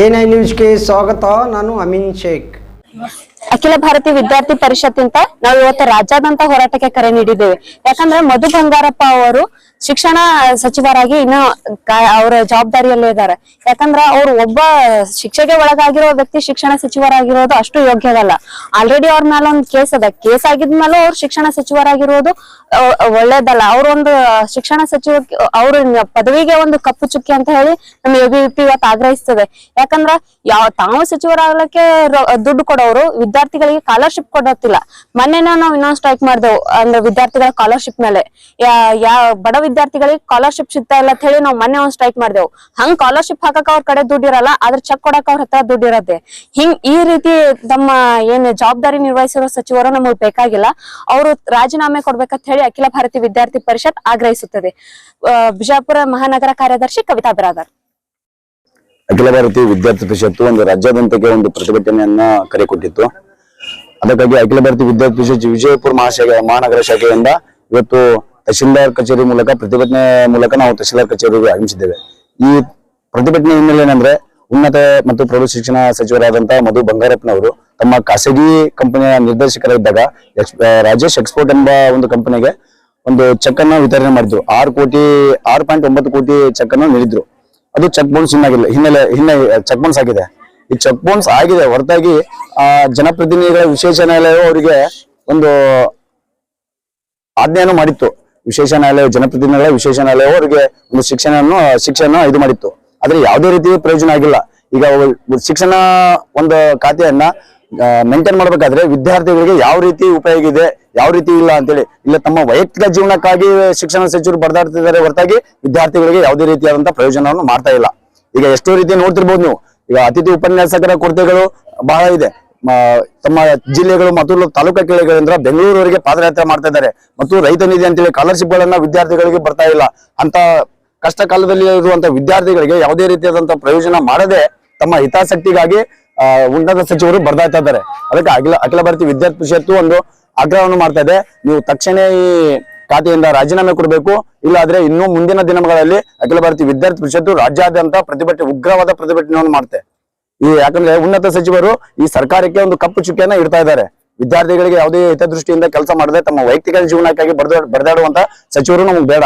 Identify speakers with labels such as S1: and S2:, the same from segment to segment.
S1: N news ನ್ಯೂಸ್ಗೆ ಸ್ವಾಗತ, ನಾನು ಅಮಿನ್ ಶೇಖ್.
S2: ಅಖಿಲ ಭಾರತೀಯ ವಿದ್ಯಾರ್ಥಿ ಪರಿಷತ್ ಅಂತ ನಾವು ಇವತ್ತು ರಾಜ್ಯಾದ್ಯಂತ ಹೋರಾಟಕ್ಕೆ ಕರೆ ನೀಡಿದ್ದೇವೆ. ಯಾಕಂದ್ರೆ ಮಧು ಬಂಗಾರಪ್ಪ ಅವರು ಶಿಕ್ಷಣ ಸಚಿವರಾಗಿ ಇನ್ನು ಅವರ ಜವಾಬ್ದಾರಿಯಲ್ಲೇ ಇದ್ದಾರೆ. ಯಾಕಂದ್ರೆ ಅವ್ರು ಒಬ್ಬ ಶಿಕ್ಷೆಗೆ ಒಳಗಾಗಿರೋ ವ್ಯಕ್ತಿ ಶಿಕ್ಷಣ ಸಚಿವರಾಗಿರೋದು ಅಷ್ಟು ಯೋಗ್ಯವಲ್ಲ ಆಲ್ರೆಡಿ ಅವ್ರ ಮೇಲೆ ಒಂದು ಕೇಸ್ ಅದ. ಕೇಸ್ ಆಗಿದ್ಮೇಲೆ ಅವ್ರು ಶಿಕ್ಷಣ ಸಚಿವರಾಗಿರೋದು ಒಳ್ಳೇದಲ್ಲ. ಅವ್ರೊಂದು ಶಿಕ್ಷಣ ಸಚಿವ, ಅವ್ರ ಪದವಿಗೆ ಒಂದು ಕಪ್ಪು ಚುಕ್ಕಿ ಅಂತ ಹೇಳಿ ನಮ್ಮ ಪಿ ಇವತ್ತು ಆಗ್ರಹಿಸ್ತದೆ. ಯಾಕಂದ್ರ ಯಾವ ತಾವು ಸಚಿವರಾಗ್ಲಿಕ್ಕೆ ದುಡ್ಡು ಕೊಡೋರು ವಿದ್ಯಾರ್ಥಿಗಳಿಗೆ ಸ್ಕಾಲರ್ಶಿಪ್ ಕೊಡೋತಿಲ್ಲ ಮೊನ್ನೆನ ನಾವು ಇನ್ನೊಂದು ಸ್ಟ್ರೈಕ್ ಮಾಡ್ದೆವು. ಅಂದ್ರೆ ವಿದ್ಯಾರ್ಥಿಗಳ ಸ್ಕಾಲರ್ಶಿಪ್ ಮೇಲೆ. ಯಾ, ಬಡ ವಿದ್ಯಾರ್ಥಿಗಳಿಗೆ ಸ್ಕಾಲರ್ಶಿಪ್ ಸಿಗ್ತಾ ಇಲ್ಲ ಅಂತ ಹೇಳಿ ನಾವು ಮೊನ್ನೆ ಒಂದ್ ಸ್ಟ್ರೈಕ್ ಮಾಡಿದೆವು. ಹಂಗ್ ಸ್ಕಾಲರ್ಶಿಪ್ ಹಾಕಕ್ ಅವ್ರ ಕಡೆ ದುಡ್ಡು ಇರಲ್ಲ, ಆದ್ರೆ ಚೆಕ್ ಕೊಡಕ್ ಅವ್ರ ಹತ್ರ ದುಡ್ಡು ಇರತ್ತೆ. ಹಿಂಗ್ ಈ ರೀತಿ ತಮ್ಮ ಏನ್ ಜವಾಬ್ದಾರಿ ನಿರ್ವಹಿಸಿರೋ ಸಚಿವರು ನಮಗ್ ಬೇಕಾಗಿಲ್ಲ. ಅವರು ರಾಜೀನಾಮೆ ಕೊಡ್ಬೇಕಂತ ಹೇಳಿ ಅಖಿಲ ಭಾರತೀಯ ವಿದ್ಯಾರ್ಥಿ ಪರಿಷತ್ ಆಗ್ರಹಿಸುತ್ತದೆ. ಬಿಜಾಪುರ ಮಹಾನಗರ ಕಾರ್ಯದರ್ಶಿ ಕವಿತಾ ಬಿರಾದರ್.
S3: ಅಖಿಲ ಭಾರತೀಯ ವಿದ್ಯಾರ್ಥಿ ಪರಿಷತ್ತು ಒಂದು ರಾಜ್ಯಾದ್ಯಂತಕ್ಕೆ ಒಂದು ಪ್ರತಿಭಟನೆಯನ್ನ ಕರೆ ಕೊಟ್ಟಿತ್ತು. ಅದಕ್ಕಾಗಿ ಅಖಿಲ ಭಾರತೀಯ ವಿದ್ಯಾರ್ಥಿ ಪರಿಷತ್ ವಿಜಯಪುರ ಮಹಾಶಾಖೆ ಮಹಾನಗರ ಶಾಖೆಯಿಂದ ಇವತ್ತು ತಹಶೀಲ್ದಾರ್ ಕಚೇರಿ ಮೂಲಕ, ಪ್ರತಿಭಟನೆ ಮೂಲಕ ನಾವು ತಹಶೀಲ್ದಾರ್ ಕಚೇರಿಗೆ ಆಗಮಿಸಿದ್ದೇವೆ. ಈ ಪ್ರತಿಭಟನೆ ಹಿನ್ನೆಲೆ ಏನಂದ್ರೆ ಉನ್ನತ ಮತ್ತು ಪ್ರೌಢ ಶಿಕ್ಷಣ ಸಚಿವರಾದಂತಹ ಮಧು ಬಂಗಾರಪ್ಪನವರು ತಮ್ಮ ಖಾಸಗಿ ಕಂಪನಿಯ ನಿರ್ದೇಶಕರಿದ್ದಾಗ ರಾಜೇಶ್ ಎಕ್ಸ್ಪೋರ್ಟ್ ಎಂಬ ಒಂದು ಕಂಪನಿಗೆ ಒಂದು ಚೆಕ್ ಅನ್ನ ವಿತರಣೆ ಮಾಡಿದ್ರು. ಆರು ಕೋಟಿ, ಆರು ಪಾಯಿಂಟ್ ಒಂಬತ್ತು ಕೋಟಿ ಚೆಕ್ ಅನ್ನು ನೀಡಿದ್ರು. ಅದು ಚೆಕ್ ಬೌನ್ಸ್ ಇನ್ನಾಗಿಲ್ಲ ಹಿನ್ನೆಲೆ, ಹಿನ್ನೆ, ಚೆಕ್ ಬೌನ್ಸ್ ಆಗಿದೆ. ಈ ಚೆಕ್ ಬೌನ್ಸ್ ಆಗಿದೆ, ಹೊರತಾಗಿ, ಆ, ಜನಪ್ರತಿನಿಧಿಗಳ ವಿಶೇಷ ನ್ಯಾಯಾಲಯವು ಅವರಿಗೆ ಒಂದು ಆಜ್ಞೆಯನ್ನು ಮಾಡಿತ್ತು. ವಿಶೇಷ ನ್ಯಾಯಾಲಯ ಜನಪ್ರತಿನಿಧಿಗಳ ವಿಶೇಷ ನ್ಯಾಯಾಲಯ ಅವರಿಗೆ ಒಂದು ಶಿಕ್ಷಣವನ್ನು ಶಿಕ್ಷಣ ಇದು ಮಾಡಿತ್ತು. ಆದ್ರೆ ಯಾವುದೇ ರೀತಿ ಪ್ರಯೋಜನ ಆಗಿಲ್ಲ. ಈಗ ಶಿಕ್ಷಣ ಒಂದು ಖಾತೆಯನ್ನ ಮೇಂಟೈನ್ ಮಾಡ್ಬೇಕಾದ್ರೆ ವಿದ್ಯಾರ್ಥಿಗಳಿಗೆ ಯಾವ ರೀತಿ ಉಪಯೋಗ ಇದೆ, ಯಾವ ರೀತಿ ಇಲ್ಲ ಅಂತೇಳಿ, ಇಲ್ಲ ತಮ್ಮ ವೈಯಕ್ತಿಕ ಜೀವನಕ್ಕಾಗಿ ಶಿಕ್ಷಣ ಸಚಿವರು ಬರ್ದಾಡ್ತಿದ್ದಾರೆ ಹೊರತಾಗಿ ವಿದ್ಯಾರ್ಥಿಗಳಿಗೆ ಯಾವುದೇ ರೀತಿಯಾದಂತಹ ಪ್ರಯೋಜನವನ್ನು ಮಾಡ್ತಾ ಇಲ್ಲ. ಈಗ ಎಷ್ಟೋ ರೀತಿ ನೋಡ್ತಿರ್ಬೋದು ನೀವು. ಈಗ ಅತಿಥಿ ಉಪನ್ಯಾಸಕರ ಕೊರತೆಗಳು ಬಹಳ ಇದೆ. ತಮ್ಮ ಜಿಲ್ಲೆಗಳು ಮತ್ತು ತಾಲೂಕಾ ಕೇಳಿಗಳಿಂದ ಬೆಂಗಳೂರವರೆಗೆ ಪಾದಯಾತ್ರೆ ಮಾಡ್ತಾ ಇದ್ದಾರೆ. ಮತ್ತು ರೈತ ನಿಧಿ ಅಂತೇಳಿ ಸ್ಕಾಲರ್ಶಿಪ್ ಗಳನ್ನ ವಿದ್ಯಾರ್ಥಿಗಳಿಗೆ ಬರ್ತಾ ಇಲ್ಲ. ಅಂತ ಕಷ್ಟ ಕಾಲದಲ್ಲಿ ಇರುವಂತ ವಿದ್ಯಾರ್ಥಿಗಳಿಗೆ ಯಾವುದೇ ರೀತಿಯಾದಂತಹ ಪ್ರಯೋಜನ ಮಾಡದೆ ತಮ್ಮ ಹಿತಾಸಕ್ತಿಗಾಗಿ ಉನ್ನತ ಸಚಿವರು ಬರ್ದಾಯ್ತಾ ಇದ್ದಾರೆ. ಅದಕ್ಕೆ ಅಖಿಲ ಅಖಿಲ ಭಾರತೀಯ ವಿದ್ಯಾರ್ಥಿ ಪರಿಷತ್ತು ಒಂದು ಆಗ್ರಹವನ್ನು ಮಾಡ್ತಾ ಇದೆ. ನೀವು ತಕ್ಷಣ ಈ ಖಾತೆಯಿಂದ ರಾಜೀನಾಮೆ ಕೊಡಬೇಕು. ಇಲ್ಲಾದ್ರೆ ಇನ್ನೂ ಮುಂದಿನ ದಿನಗಳಲ್ಲಿ ಅಖಿಲ ಭಾರತೀಯ ವಿದ್ಯಾರ್ಥಿ ಪರಿಷತ್ತು ರಾಜ್ಯಾದ್ಯಂತ ಪ್ರತಿಭಟನೆ, ಉಗ್ರವಾದ ಪ್ರತಿಭಟನೆಯನ್ನು ಮಾಡುತ್ತೆ ಈ ಯಾಕಂದ್ರೆ ಉನ್ನತ ಸಚಿವರು ಈ ಸರ್ಕಾರಕ್ಕೆ ಒಂದು ಕಪ್ಪು ಚುಕ್ಕಿಯನ್ನ ಇಡ್ತಾ ಇದ್ದಾರೆ. ವಿದ್ಯಾರ್ಥಿಗಳಿಗೆ ಯಾವುದೇ ಹಿತದೃಷ್ಟಿಯಿಂದ ಕೆಲಸ ಮಾಡದೆ ತಮ್ಮ ವೈಯಕ್ತಿಕ ಜೀವನಕ್ಕಾಗಿ ಬಡ್ದ ಬಡದಾಡುವಂತ ಸಚಿವರು ನಮ್ಗೆ ಬೇಡ.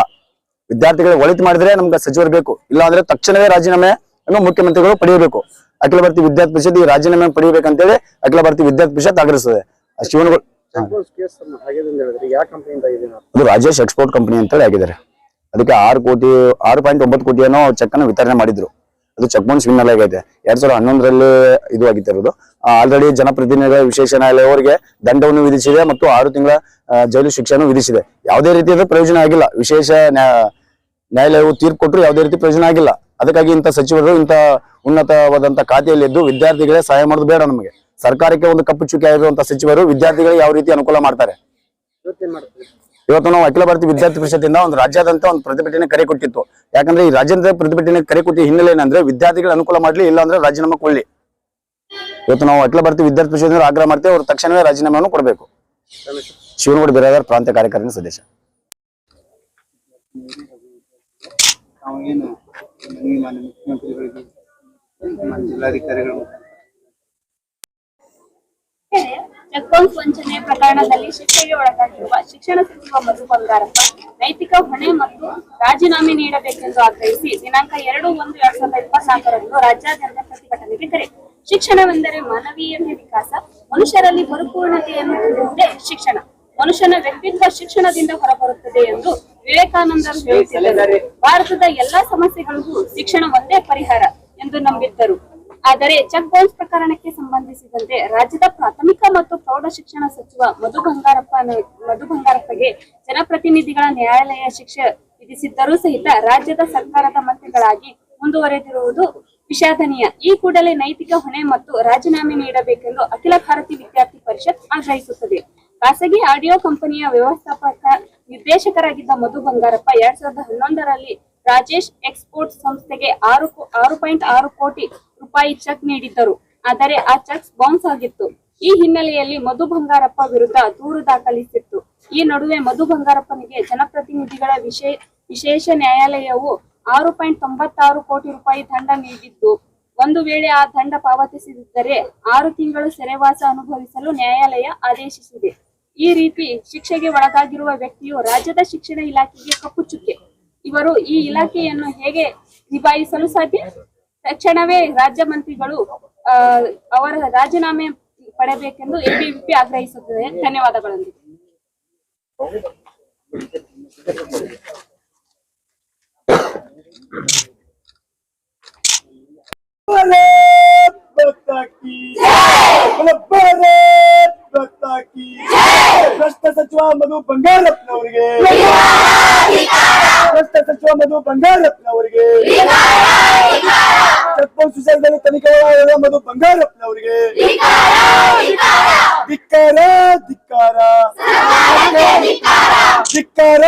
S3: ವಿದ್ಯಾರ್ಥಿಗಳಿಗೆ ಒಳಿತು ಮಾಡಿದ್ರೆ ನಮ್ಗೆ ಸಚಿವರು ಬೇಕು. ಇಲ್ಲ ಅಂದ್ರೆ ತಕ್ಷಣವೇ ರಾಜೀನಾಮೆ ಅನ್ನು ಮುಖ್ಯಮಂತ್ರಿಗಳು ಪಡೆಯಬೇಕು. ಅಖಿಲ ಭಾರತೀಯ ವಿದ್ಯಾರ್ಥಿ ಪರಿಷತ್ ಈ ರಾಜೀನಾಮೆ ಪಡೆಯಬೇಕಂತೇಳಿ ಅಖಿಲ ಭಾರತೀಯ ವಿದ್ಯಾರ್ಥಿ ಪರಿಷತ್ ಆಗ್ರಹಿಸುತ್ತದೆ. ಆ ಶಿವನಗೌಡ ಅದು ರಾಜೇಶ್ ಎಕ್ಸ್ಪೋರ್ಟ್ ಕಂಪನಿ ಅಂತೇಳಿ ಆಗಿದ್ದಾರೆ. ಅದಕ್ಕೆ ಆರು ಕೋಟಿ ಆರು ಪಾಯಿಂಟ್ ಒಂಬತ್ತು ಅನ್ನೋ ಚೆಕ್ ಅನ್ನು ವಿತರಣೆ ಮಾಡಿದ್ರು. ಅದು ಚೆಕ್ ಬೌನ್ಸ್ ವಿನ್ ಆಗೈತೆ. ಎರಡ್ ಸಾವಿರದ ಹನ್ನೊಂದರಲ್ಲಿ ಇದು ಆಗಿತ್ತಿರೋದು ಆಲ್ರೆಡಿ ಜನಪ್ರತಿನಿಧಿಗಳ ವಿಶೇಷ ನ್ಯಾಯಾಲಯವರಿಗೆ ದಂಡವನ್ನು ವಿಧಿಸಿದೆ ಮತ್ತು ಆರು ತಿಂಗಳ ಜೈಲು ಶಿಕ್ಷೆಯನ್ನು ವಿಧಿಸಿದೆ. ಯಾವುದೇ ರೀತಿಯಾದ ಪ್ರಯೋಜನ ಆಗಿಲ್ಲ. ವಿಶೇಷ ನ್ಯಾ- ನ್ಯಾಯಾಲಯವು ತೀರ್ಪು ಕೊಟ್ಟರು ಯಾವುದೇ ರೀತಿ ಪ್ರಯೋಜನ ಆಗಿಲ್ಲ. ಅದಕ್ಕಾಗಿ ಇಂಥ ಸಚಿವರು ಇಂಥ ಉನ್ನತವಾದಂಥ ಖಾತೆಯಲ್ಲಿ ಇದ್ದು ವಿದ್ಯಾರ್ಥಿಗಳೇ ಸಹಾಯ ಮಾಡೋದು ಬೇಡ ನಮಗೆ. ಸರ್ಕಾರಕ್ಕೆ ಒಂದು ಕಪ್ಪು ಚುಕ್ಕಿ ಆಗಿರುವಂತಹ ಸಚಿವರು ವಿದ್ಯಾರ್ಥಿಗಳಿಗೆ ಯಾವ ರೀತಿ ಅನುಕೂಲ ಮಾಡ್ತಾರೆ? ಇವತ್ತು ನಾವು ಅಖಿಲ ಭಾರತೀಯ ವಿದ್ಯಾರ್ಥಿ ಪರಿಷತ್ತಿಂದ ಒಂದು ರಾಜ್ಯಾದ್ಯಂತ ಒಂದು ಪ್ರತಿಭಟನೆ ಕರೆ ಕೊಟ್ಟಿತ್ತು. ಯಾಕಂದ್ರೆ ಈ ರಾಜ್ಯದ ಪ್ರತಿಭಟನೆ ಕರೆ ಕೊಟ್ಟಿದ್ದ ಹಿನ್ನೆಲೆ ಏನಂದ್ರೆ ವಿದ್ಯಾರ್ಥಿಗಳ ಅನುಕೂಲ ಮಾಡ್ಲಿ ಇಲ್ಲ ಅಂದ್ರೆ ರಾಜೀನಾಮೆ ಕೊಡ್ಲಿ. ಇವತ್ತು ನಾವು ಅಖಿಲ ಭಾರತೀಯ ವಿದ್ಯಾರ್ಥಿ ಪರಿಷತ್ತಿನ ಆಗ್ರಹ ಮಾಡ್ತೇವೆ, ಅವರು ತಕ್ಷಣವೇ ರಾಜೀನಾಮೆಯನ್ನು ಕೊಡಬೇಕು. ಶಿವನಗೌಡ ಬಿರಾದರ್ ಪ್ರಾಂತ್ಯ ಕಾರ್ಯಕಾರಿಣಿ ಸದಸ್ಯ.
S4: ಜಿಲ್ಲಾಧಿಕಾರಿಗಳು.
S5: ಚೆಕ್ಬೌನ್ಸ್ ವಂಚನೆ ಪ್ರಕರಣದಲ್ಲಿ ಶಿಕ್ಷೆಗೆ ಒಳಗಾಗಿರುವ ಶಿಕ್ಷಣ ಸಚಿವ ಮಧು ಬಂಗಾರಪ್ಪ, ನೈತಿಕ ಹೊಣೆ ಮತ್ತು ರಾಜೀನಾಮೆ ನೀಡಬೇಕೆಂದು ಆಗ್ರಹಿಸಿ ದಿನಾಂಕ ಎರಡು ಒಂದು ಎರಡ್ ಸಾವಿರದ ಇಪ್ಪತ್ನಾಲ್ಕರಂದು ರಾಜ್ಯಾದ್ಯಂತ ಪ್ರತಿಭಟನೆಗೆ ಕರೆ. ಶಿಕ್ಷಣವೆಂದರೆ ಮಾನವೀಯ ವಿಕಾಸ, ಮನುಷ್ಯರಲ್ಲಿ ಪರಿಪೂರ್ಣತೆಯನ್ನು ತುಂಬುವುದೇ ಶಿಕ್ಷಣ. ಮನುಷ್ಯನ ವ್ಯಕ್ತಿತ್ವ ಶಿಕ್ಷಣದಿಂದ ಹೊರಬರುತ್ತದೆ ಎಂದು ವಿವೇಕಾನಂದರು ಭಾರತದ ಎಲ್ಲಾ ಸಮಸ್ಯೆಗಳಿಗೂ ಶಿಕ್ಷಣ ಒಂದೇ ಪರಿಹಾರ ಎಂದು ನಂಬಿದ್ದರು. ಆದರೆ ಚೆಕ್ ಬೌನ್ಸ್ ಪ್ರಕರಣಕ್ಕೆ ಸಂಬಂಧಿಸಿದಂತೆ ರಾಜ್ಯದ ಪ್ರಾಥಮಿಕ ಮತ್ತು ಪ್ರೌಢ ಶಿಕ್ಷಣ ಸಚಿವ ಮಧು ಬಂಗಾರಪ್ಪ ಮಧು ಬಂಗಾರಪ್ಪಗೆ ಜನಪ್ರತಿನಿಧಿಗಳ ನ್ಯಾಯಾಲಯ ಶಿಕ್ಷೆ ವಿಧಿಸಿದ್ದರೂ ಸಹಿತ ರಾಜ್ಯದ ಸರ್ಕಾರದ ಮಂತ್ರಿಗಳಾಗಿ ಮುಂದುವರೆದಿರುವುದು ವಿಷಾದನೀಯ. ಈ ಕೂಡಲೇ ನೈತಿಕ ಹೊಣೆ ಮತ್ತು ರಾಜೀನಾಮೆ ನೀಡಬೇಕೆಂದು ಅಖಿಲ ಭಾರತೀಯ ವಿದ್ಯಾರ್ಥಿ ಪರಿಷತ್ ಆಗ್ರಹಿಸುತ್ತದೆ. ಖಾಸಗಿ ಆಡಿಯೋ ಕಂಪನಿಯ ವ್ಯವಸ್ಥಾಪಕ ನಿರ್ದೇಶಕರಾಗಿದ್ದ ಮಧು ಬಂಗಾರಪ್ಪ ಎರಡ್ ಸಾವಿರದ ಹನ್ನೊಂದರಲ್ಲಿ ರಾಜೇಶ್ ಎಕ್ಸ್ಪೋರ್ಟ್ ಸಂಸ್ಥೆಗೆ ಆರು ಆರು ಪಾಯಿಂಟ್ ಆರು ಕೋಟಿ ರೂಪಾಯಿ ಚೆಕ್ ನೀಡಿದ್ದರು. ಆದರೆ ಆ ಚೆಕ್ ಬೌನ್ಸ್ ಆಗಿತ್ತು. ಈ ಹಿನ್ನೆಲೆಯಲ್ಲಿ ಮಧು ಬಂಗಾರಪ್ಪ ವಿರುದ್ಧ ದೂರು ದಾಖಲಿಸಿತ್ತು. ಈ ನಡುವೆ ಮಧು ಬಂಗಾರಪ್ಪನಿಗೆ ಜನಪ್ರತಿನಿಧಿಗಳ ವಿಶೇ, ವಿಶೇಷ ನ್ಯಾಯಾಲಯವು ಆರು ಪಾಯಿಂಟ್ ತೊಂಬತ್ತಾರು ಕೋಟಿ ರೂಪಾಯಿ ದಂಡ ನೀಡಿದ್ದು. ಒಂದು ವೇಳೆ ಆ ದಂಡ ಪಾವತಿಸದಿದ್ದರೆ ಆರು ತಿಂಗಳು ಸೆರೆವಾಸ ಅನುಭವಿಸಲು ನ್ಯಾಯಾಲಯ ಆದೇಶಿಸಿದೆ. ಈ ರೀತಿ ಶಿಕ್ಷೆಗೆ ಒಳಗಾಗಿರುವ ವ್ಯಕ್ತಿಯು ರಾಜ್ಯದ ಶಿಕ್ಷಣ ಇಲಾಖೆಗೆ ಕಪ್ಪು ಇವರು ಈ ಇಲಾಖೆಯನ್ನು ಹೇಗೆ ನಿಭಾಯಿಸಲು ಸಾಧ್ಯ? ತಕ್ಷಣವೇ ರಾಜ್ಯ ಮಂತ್ರಿಗಳು ಅವರ ರಾಜೀನಾಮೆ ಪಡೆಯಬೇಕೆಂದು ಎಬಿವಿಪಿ ಆಗ್ರಹಿಸುತ್ತದೆ. ಧನ್ಯವಾದಗಳೊಂದಿಗೆ
S3: ಭ್ರಷ್ಟ ಸಚಿವ ಮಧು ಬಂಗಾರಪ್ಪನವರಿಗೆ ಭ್ರಷ್ಟ ಸಚಿವ ಮಧು ಬಂಗಾರಪ್ಪನವರಿಗೆ ಚೆಕ್ಪೋಸ್ಟ್ ವಿಚಾರದಲ್ಲಿ ತನಿಖೆಯಾದ ಮಧು ಬಂಗಾರಪ್ಪನವರಿಗೆ ಧಿಕ್ಕಾರ ಧಿಕ್ಕಾರ. ಧಿಕ್ಕಾರ.